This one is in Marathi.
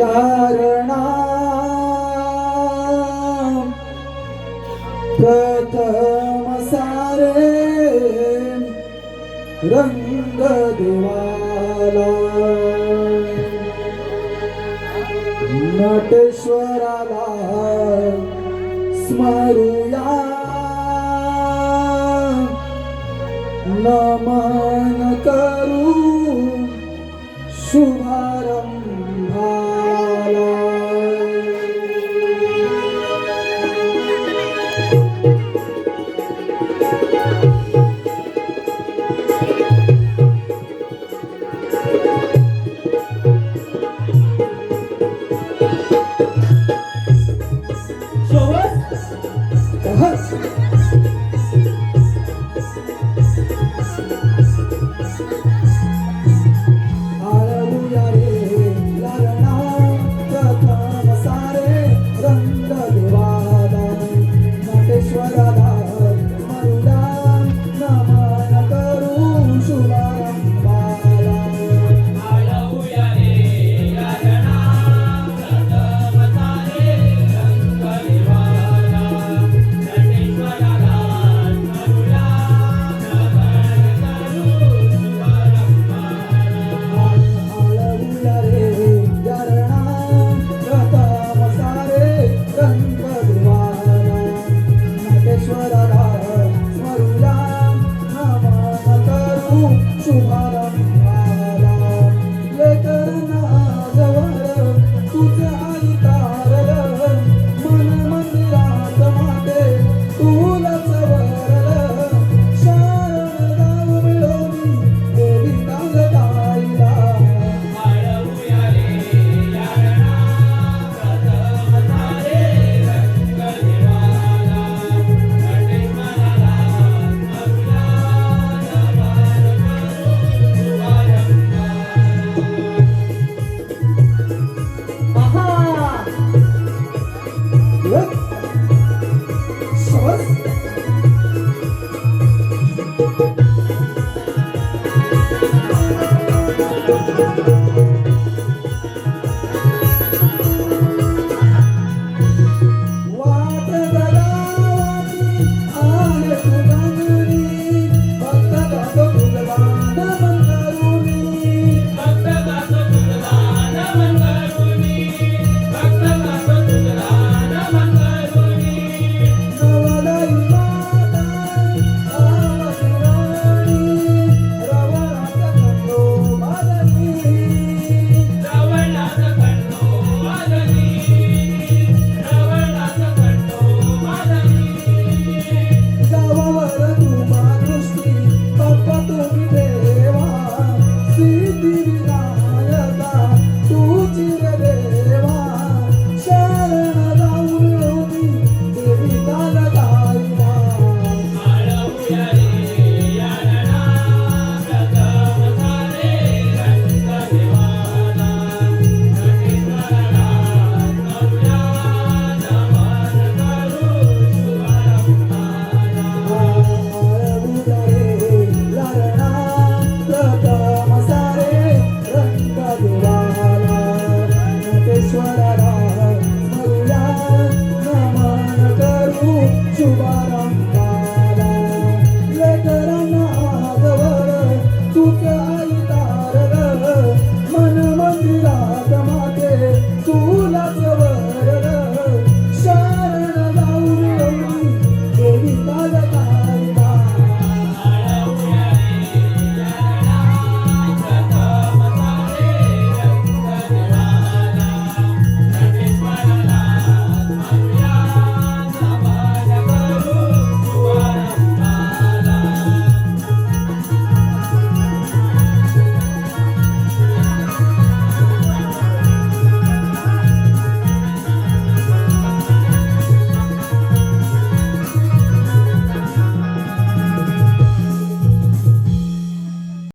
यारणा प्रथम सारे रंग देवाला नटेश्वराला स्मरूया. नमन करू शुभा